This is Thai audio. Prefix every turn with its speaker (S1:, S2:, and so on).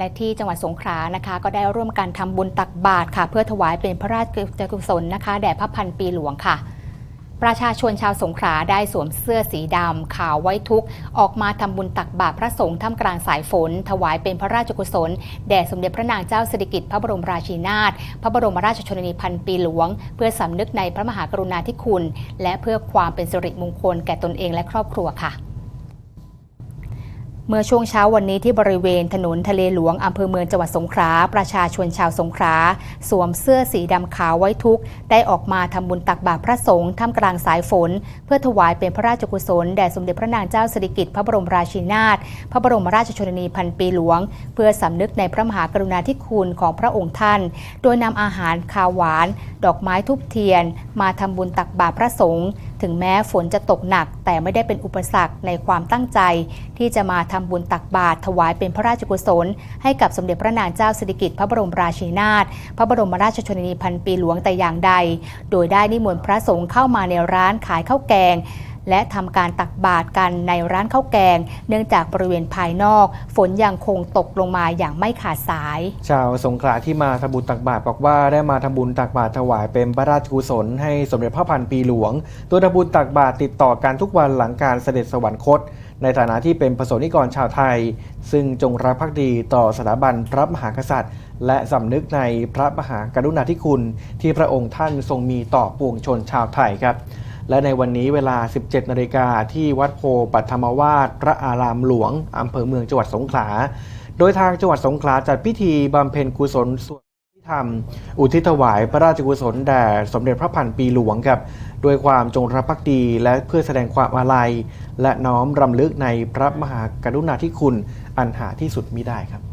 S1: และที่จังหวัดสงขลานะคะ ก็ได้ร่วมกันทำบุญตักบาตรค่ะ เพื่อถวายเป็นพระราชกุศลนะคะแด่พระพันปีหลวงค่ะ ประชาชนชาวสงขลาได้สวมเสื้อสีดำขาวไว้ทุก ออกมาทำบุญตักบาตรพระสงฆ์ท่ามกลางสายฝน ถวายเป็นพระราชกุศล แด่สมเด็จพระนางเจ้าสิริกิติ์พระบรมราชินีนาถพระบรมราชชนนีพันปีหลวง เพื่อสำนึกในพระมหากรุณาธิคุณ และเพื่อความเป็นสิริมงคลแก่ตนเองและครอบครัวค่ะ เมื่อช่วงเช้าวันนี้ที่บริเวณถนนทะเลหลวงอำเภอเมืองจังหวัดสงขลาประชาชนชาวสงขลาสวมเสื้อสีดำขาวไว้ทุกข์ได้ออกมาทำบุญตักบาตรพระสงฆ์ท่ามกลางสายฝน เพื่อถวายเป็นพระราชกุศลแด่สมเด็จพระนางเจ้าสิริกิติ์พระบรมราชินีนาถพระบรมราชชนนีพันปีหลวง เพื่อสำนึกในพระมหากรุณาธิคุณของพระองค์ท่าน โดยนำอาหารคาวหวาน ดอกไม้ทุบเทียน มาทำบุญตักบาตรพระสงฆ์ ถึงแม้ฝนจะตกหนักแต่ไม่ได้เป็นอุปสรรคในความตั้งใจ ที่จะมาทำบุญตักบาตรถวายเป็นพระราชกุศล ให้กับสมเด็จพระนางเจ้าสิริกิติ์พระบรมราชินีนาถพระบรมราชชนนีพันปีหลวงแต่อย่างใด โดยได้นิมนต์พระสงฆ์เข้ามาในร้านขายข้าวแกง และทำการตักบาตรกันในร้านข้าวแกง เนื่องจากบริเวณภายนอก ฝนยังคงตกลงมาอย่างไม่ขาดสาย
S2: ชาวสงขลาที่มาทำบุญตักบาตรบอกว่าได้มาทำบุญตักบาตรถวายเป็นพระราชกุศลให้สมเด็จพระพันปีหลวง โดยทำบุญตักบาตรติดต่อกันทุกวันหลังการเสด็จสวรรคต ในฐานะที่เป็นประสงค์นิกรชาวไทย ซึ่งจงรักภักดีต่อสถาบันพระมหากษัตริย์และสำนึกในพระมหากรุณาธิคุณ ที่พระองค์ท่านทรงมีต่อปวงชนชาวไทยครับ และในวันนี้เวลา 17 นาฬิกาที่วัดโพปัทมวาสพระอารามหลวง อำเภอเมืองจังหวัดสงขลา โดยทางจังหวัดสงขลาจัดพิธีบำเพ็ญกุศลสวดพิธรรม อุทิศถวายพระราชกุศลแด่สมเด็จพระพันปีหลวงครับด้วยความจงรักภักดีและเพื่อแสดงความอาลัย และน้อมรำลึกในพระมหากรุณาธิคุณอันหาที่สุดมิได้ครับ